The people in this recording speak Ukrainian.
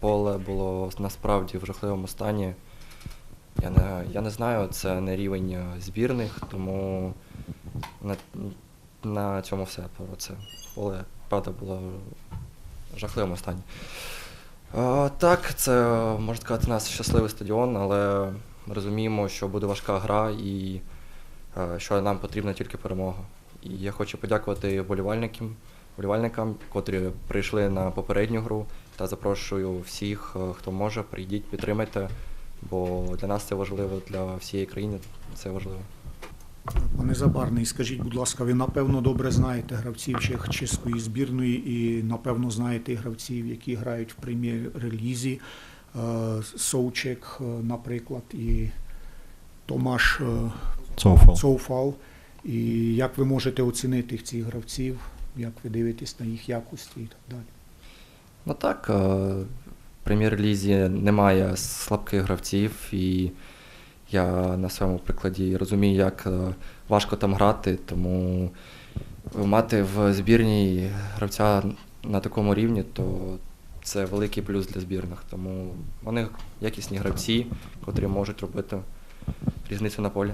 поле було насправді в жахливому стані. Я не, я не знаю, це не рівень е, збірних, тому на, на цьому все про це. Поле, правда, було в жахливому стані. Е, так, це можна сказати, наш щасливий стадіон, але розуміємо, що буде важка гра і е, що нам потрібна тільки перемога. І я хочу подякувати вболівальникам, вболівальникам, котрі прийшли на попередню гру, та запрошую всіх, е, хто може, прийдіть, підтримайте, бо для нас це важливо, для всієї країни це важливо. Пане Забарний, скажіть, будь ласка, ви напевно добре знаєте гравців чеської збірної і напевно знаєте гравців, які грають в прем'єр-лізі. Е, Соучек, е, наприклад, і Томаш Цоуфал. Цоуфал. І як ви можете оцінити цих гравців, як ви дивитесь на їх якості і так далі? Ну так, е, в прем'єр-лізі немає слабких гравців, і я на своєму прикладі розумію, як е, важко там грати, тому мати в збірній гравця на такому рівні, то це великий плюс для збірних. Тому вони якісні гравці, котрі можуть робити різницю на полі.